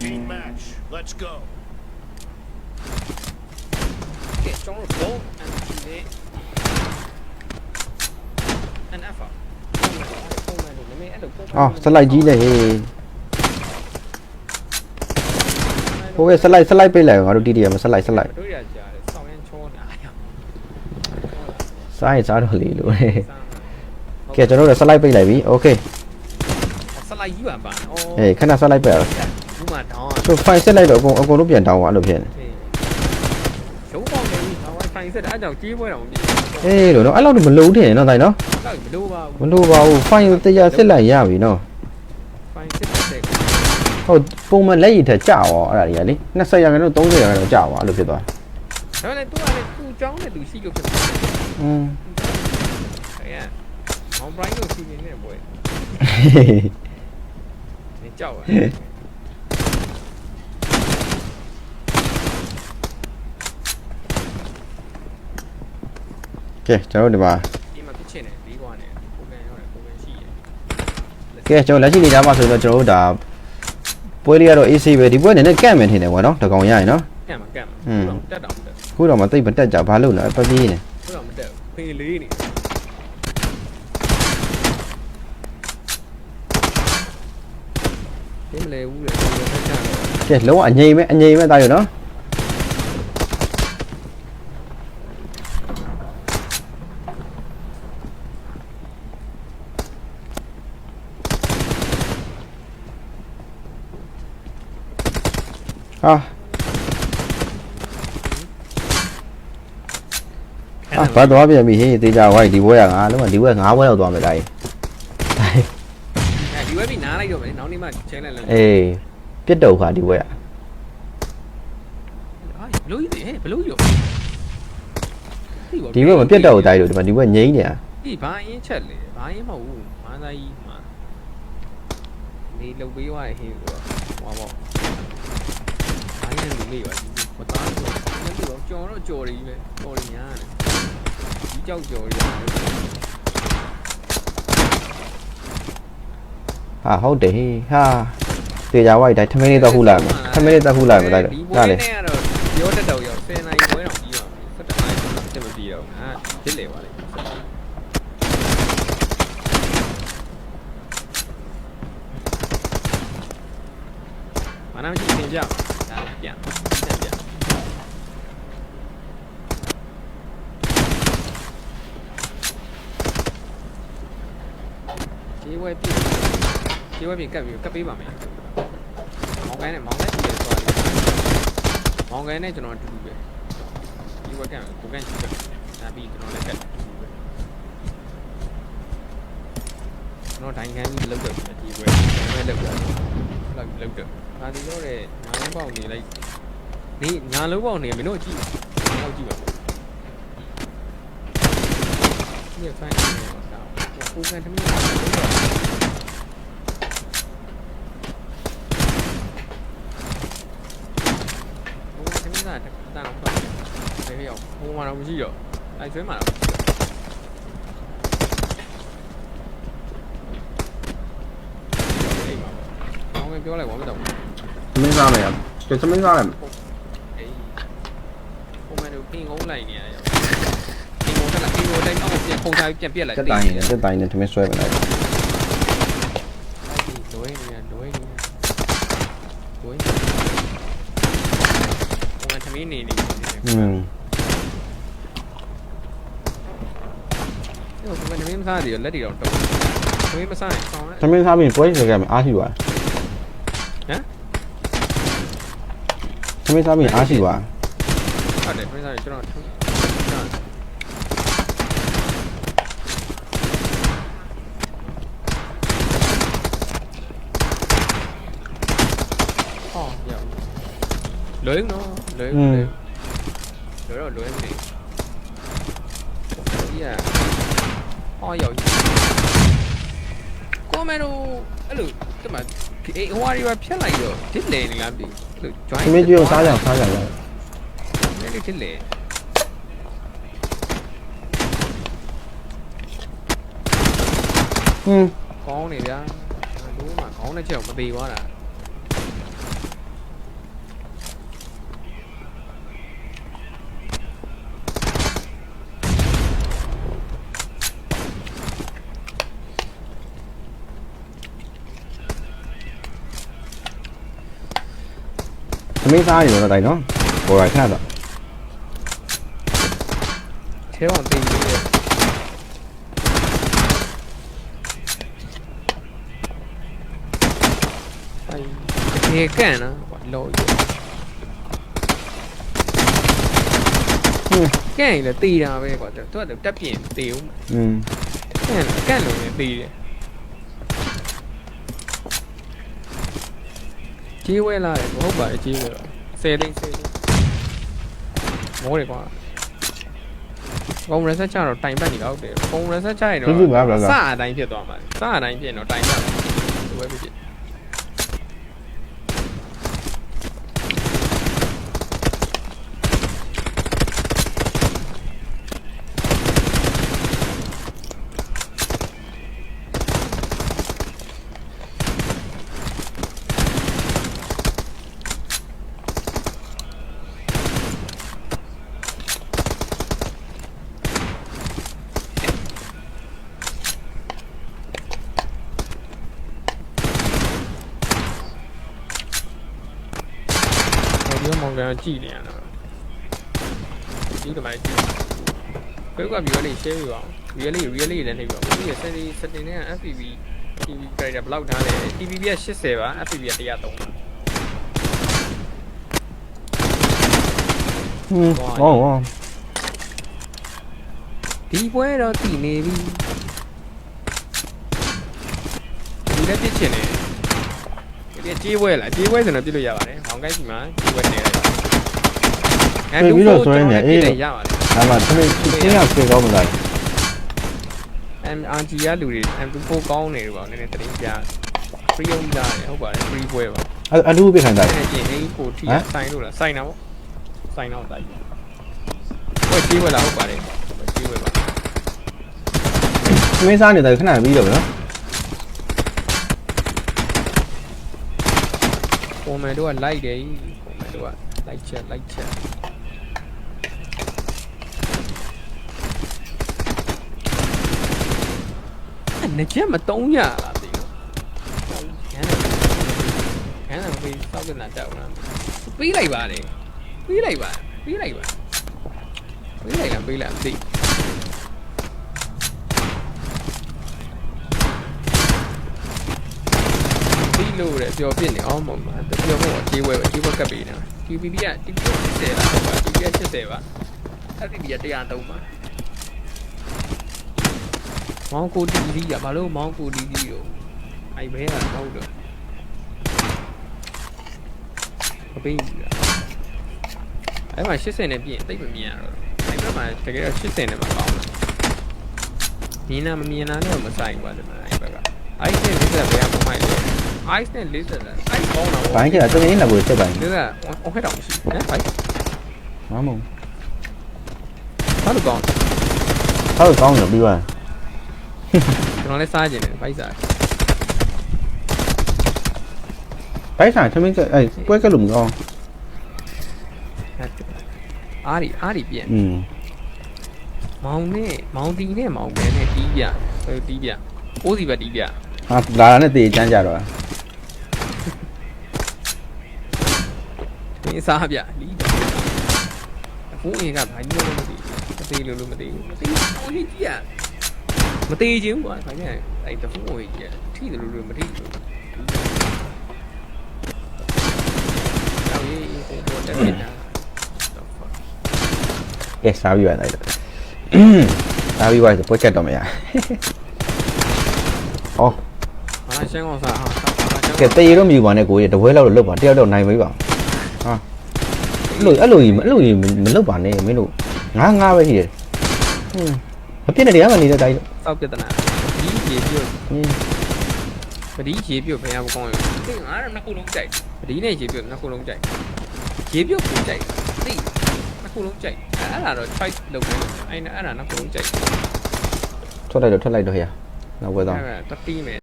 Team match. Let's go. ကဲကျွန်တော်တို့ MG နဲ့ NF อ่ะပုံမှန်လို့နမေအဲ့လိုပုံမှန် အော်စလိုက်ကြီးနဲ့ဟေးဟိုကစလိုက်စလိုက်ပိတ်လိုက်ငါတို့တီတီရမစလိုက်စလိုက် တို့ရကြားတယ်ဆောင်းရင်ချောနေတာရ စားရင်စားတော့လေလို့ကဲကျွန်တော်တို့စလိုက်ပိတ်လိုက်ပြီโอเค ဆလိုက်ကြီးပါပါဩ ဟေးခဏစလိုက်ပိတ်ရအောင် ဘူး မှာတောင်းอ่ะ ဆိုဖိုင်ဆက်လိုက်တော့အကုန်အကုန်လုံးပြန်တောင်းသွားအဲ့လိုဖြစ်နေ ရုံးပေါက်နေပြီဟော Wi-Fi ဆက်အဲ့ကြောင့်ကြီးပွဲတော့မပြီး အေးလို့နော်အဲ့လောက်တော့မလုံးထင်နော်တိုင်နော် တော့မလို့ပါ မ ဘူး လို့ပါဘူးဖိုင်တရားစစ်လိုက်ရပြီနော် Wi-Fi ဆက်တဲ့ ဟုတ်ပုံမှန်လက်ရည်ထက်ကြာရောအဲ့ဒါတွေကလေ20ရာခိုင်နှုန်း30ရာခိုင်နှုန်းကြာသွားအဲ့လိုဖြစ်သွား ဒါနဲ့သူကလည်းသူ့เจ้าနဲ့သူရှိလို့ဖြစ်တယ် อืม အဲ့ရမောင်ဘရိုင်းကိုစီနေနေပွဲနေကြောက် ကဲကျွန်တော်တို့ဒီမှာဒီမှာဖြစ်ချင်တယ်ဒီကွာနဲ့ပုံကန်ရောက်တယ်ပုံကန်ရှိတယ်ကဲကျွန်တော်လက်ရှိနေသားမှာဆိုတော့ကျွန်တော်တို့ဒါပွဲလေးကတော့ AC ပဲဒီပွဲအနေနဲ့ကန့်မယ်ထင်တယ်ကွာနော်တကောင်ရရင်နော်ကန့်မှာကန့်မှာอืมတက်တော့မတက်ခုတော့မသိပ်မတက်ကြဘာလို့လဲပပီးနေဘူးတော့မတက်ဖေးလေးနေဒီမလဲဘူးလေဒီလိုဆက်ချတော့ကဲလုံးဝအငြိမ်ပဲအငြိမ်ပဲတာရနော် ဟာအာဘာတော့ပြန်ပြီဟေးတေးကြဝိုက်ဒီဘွဲကငါလုံးဝဒီဘွဲငါးဘွဲလောက်သွားမယ်တာကြီးတာကြီးအဲဒီဝက်ပြီးနားလိုက်တော့မယ်နောက်နေ့မှချင်းလိုက်လိုက်အေးပြစ်တော့ခါဒီဘွဲကအာဘလို့ကြီးဟဲ့ဘလို့ကြီးဒီဘွဲမပြစ်တော့ဘူးတာကြီးတို့ဒီမှာဒီဘွဲငြိမ်းနေတာဒီဘာအင်းချက်လေဘာအင်းမဟုတ်ဘူးမန်းသားကြီးမှာနေလုတ်ပေးသွားရဟင်းဆိုတော့ဟောပေါ့ ဘာရင်းလူမေးပါမသားဆိုတော့ကြော်တော့ကြော်ရည်ပဲကြော်ရည်များတယ်ဒီကြောက်ကြော်ရည်ဟာဟုတ်တယ်ဟေးဟာတေးကြဝိုက်တိုင်းထမင်းလေးတော့ခုလာမယ်ထမင်းလေးတော့ခုလာမယ်တာကြီးဒီတို့ပွဲဒါလေနဲ့ကတော့ပြောတတ်တော့ရော10နိုင်ပွဲတော့ပြီးပါမယ်17နိုင်တက်မပြီးတော့အာဖြစ်လေပါလေမနာမရှိသင်ပြဒါပြန်ပြန်ပြန်ခြေဝဲပြည့်ခြေဝဲပြည့်က ပ်ပြီးကပ်ပေးပါမယ်မောင်ကိုင်းနဲ့မောင်ကိုင်းပြည့်သွားပြီမောင်ကိုင်းနဲ့ကျွန်တော်အတူတူပဲဒီဝက်ကကိုကန်ချစ်တယ်ဒါပြီးကျွန်တော်လည်းကပ်ကျွန်တော် ဒိုင်ကန်ကြီးလောက်တော့ဒီဝဲမဲလောက်တော့လောက်လောက်တော့ဒါဒီတော့လေညာလုံးပေါက်နေလိုက်နေညာလုံးပေါက်နေမင်းတို့ကြည့်တော့ကြည့်ပါဒီဖိုင်နေတော့ကိုကန်တမီးဟိုတမီးကတန်းတော့ဖတ်တယ်ဟဲ့ရောက်ဟိုမှာတော့မရှိတော့အဲဆွဲမှာတော့အေးပါဘောင်းဝင် ပြောလိုက်ဘာမှမတော့ဘူးသမင်းစားမယ်ကျသမင်းစားမယ်အေးဟိုမှာတော့ပင်ကုန်းလိုက်နေရတယ်ပင်ကုန်းတက်လာပင်ကုန်းတိုင်းတော့ပြန်ခုံစားပြန်ပြက်လိုက်တက်တိုင်းနဲ့တက်တိုင်းနဲ့သမင်းဆွဲမယ်လိုက်လွဲနေရလွဲနေလွဲနေဟိုမှာသမီးနေနေอืมဟိုကသမီးမစားတယ်လက်တွေတော့တုံးသမီးမစားရင်ဆောင်းသမင်းစားပြီးပွဲဆွဲကြမယ်အားရှိပါဟမ်သမင်းစားပြီးအားရှိပါဟုတ်တယ် သမီးစားရင်ကျွန်တော်ဟောရောက်လွဲနော်လွဲလွဲလွဲတော့လွဲနေဒီကဟောရောက် ကိုမဲတို့အဲ့လိုတမအေးဟိုဟာတွေပါဖြတ်လိုက်တော့ဒစ်လေနေလားမသိဘူး join သမင်းကြီးကိုစားကြအောင်စားကြရအောင်နည်းနည်းဖြစ်လေอืมကောင်းနေဗျာလို့မှခေါင်းနဲ့ချက်ကိုမသေးသွားတာ မင်းစားနေတော့တိုင်းနော်ပေါ်ရခဏတော့ထဲအောင်တင်ပြီးတယ်အဲဒီကန်နော်ကွာလောကြီးကန်ရင်လည်းတေးတာပဲကွာသူကတက်ပြင်တေးဦးอืม ကန်ကန်လုံးလည်းတေးတယ်ကြီးဝဲလာတယ်မဟုတ်ပါဘူးကြီးဝဲပါဆယ်လိမ့်ဆယ်လိမ့်မိုးတယ်ကွာကုံရက်ဆက်ချတော့တိုင်ပတ်နေတော့တယ်ကုံရက်ဆက်ချရင်တော့သူသူပါဗလားစအတိုင်းဖြစ်သွားမှာစအတိုင်းဖြစ်ရင်တော့တိုင်ပတ်တယ်ဒီဝဲဖြစ် ဒီမောင်ကန်ကြည့်နေရတော့ဒီကမိုင်းကြည့်ကိုက view လေး share ပြပါအောင် view လေး real လေးလည်းနှိပ်ပြပါဦးဒီရဲ့ setting setting နဲ့ FPV TV character ဘယ်လောက်ထားလဲ TVB က80ပါ FPV က103ပါอืมဟောဟောဒီပွဲတော့တည်နေပြီဒီလည်းပြစ်ချင်တယ် ဒီကြေးပွဲလားကြေးပွဲဆိုတော့ပြစ်လို့ရပါတယ်။ဟောင်းကိုင်းစီမှာကြေးပွဲနေလိုက်။အဲလူကိုကျွန်တော်ပြစ်တယ်ရပါတယ်ဒါမှသူသူင်းရဆွေကောင်းမလား MRG ကလူတွေ M24 ကောင်းနေတယ်ပေါ့နည်းနည်းတင်းပြ free 用ကြတယ်ဟုတ်ပါတယ် free ပွဲပါအအလူပြခံတာအဲ့ကျင်အေးကိုထီဆိုင်လို့လားဆိုင်တာပေါ့ဆိုင်တော့တိုက်ပွဲကြေးပွဲလားဟုတ်ပါတယ်ကြေးပွဲပါမင်းစားနေတာခဏပြီးတော့ဗျ နော်ပုံမှန်တို့က like တယ်ပုံမှန်တို့က like ချက် like ချက်အဲ့ငကြက်မတုံးရလားသိနော်ခန်းခန်းတော့ပြီးတောက်ကနာတောက်လားပြီးလိုက်ပါလေပြီးလိုက်ပါပြီးလိုက်ပါပြီး လိုက်လားပြီးလိုက်မသိဒီလိုတဲ့ပျော်ပြစ်နေအောင်မမပျော်ဖို့အခြေဝဲပဲအခြေဝဲကပ်ပေးနေတာ TPP က TPP 80လားဟုတ်ပါ TPP က80ပါ FPP က103ပါမောင်ကိုတီတီကဘာလို့မောင်ကိုတီတီကိုအိုက်ဘဲကမဟုတ်တော့မပေးဘူးလားအဲ့မှာ80နဲ့ပြင်တိတ်မမြင်ရတော့အဲ့ဘက်မှာတကယ်တော့80နဲ့မကောင်းဘူးမြင်နာမမြင်နာနဲ့မဆိုင်ဘူးကွာဒီမှာအဲ့ဘက်ကအိုက်နဲ့40ဘယ်ကမိုက်လဲ ice နဲ့40လားအိုက်ကောင်းတာဘိုင်းကျတော့တင်းလာကိုတက်ပိုင်းဒီကဟိုဟဲ့တောင်ရှိဟမ်ဘိုက်မမုံဘာလို့ကောင်းဟောကောင်းတယ်ပြီးသွားကျွန်တော်လည်းစားကြည့်တယ်ဘိုက်စားဘိုင်းစားသမင်းကအဲပွဲကလို့မကောင်းအားရီအားရီပြန်อืมမောင်နဲ့မောင်တီနဲ့မောင်ပဲနဲ့တီးပြဟိုတီးပြအိုးစီပဲတီးပြဟာလာတာနဲ့တေချမ်းကြ င်းအစားဗျလီးအခုအင်းကဘာကြီးလို့မသိမသိလို့လို့မသိဘူးမသိဘူးဟိကြီးရမသိချင်းကွာဘာကြီးအဲ့တဖုံးဟိကြီးရထိတယ်လို့လို့မထိဘူးကဲစားပြီးပါလိုက်စားပြီးပါဆိုပို့ချက်တော့မရ။အော်။ဟာရှင်းအောင်စားဟာ။ကဲတေးရုံမြူပါနဲ့ကိုကြီးတပွဲလောက်လောက်ပါတယောက်တော့နိုင်မေးပါ။ အဲ့လိုအဲ့လိုကြီးအဲ့လိုကြီးမလုပ်ပါနဲ့မင်းတို့ငါငါပဲရှိတယ်ဟင်းမပြည့်တဲ့တရားမနေတဲ့တိုင်းစောက်ပြဿနာဒီရေပြုတ်ဟင်းပဒီရေပြုတ်ဘယ်ဟာမကောင်းရောသိငါတော့နှစ်ခုလုံးကြိုက်ပဒီနဲ့ရေပြုတ်နှစ်ခုလုံးကြိုက်ရေပြုတ်ကိုကြိုက်သိနှစ်ခုလုံးကြိုက်အဲ့အဲ့ဒါတော့ choice လုပ်နေအဲ့အဲ့ဒါနှစ်ခုလုံးကြိုက်ထွက်လိုက်တော့ထွက်လိုက်တော့ဟရနောက်ပွဲတော့အဲ့ဒါတတိမယ်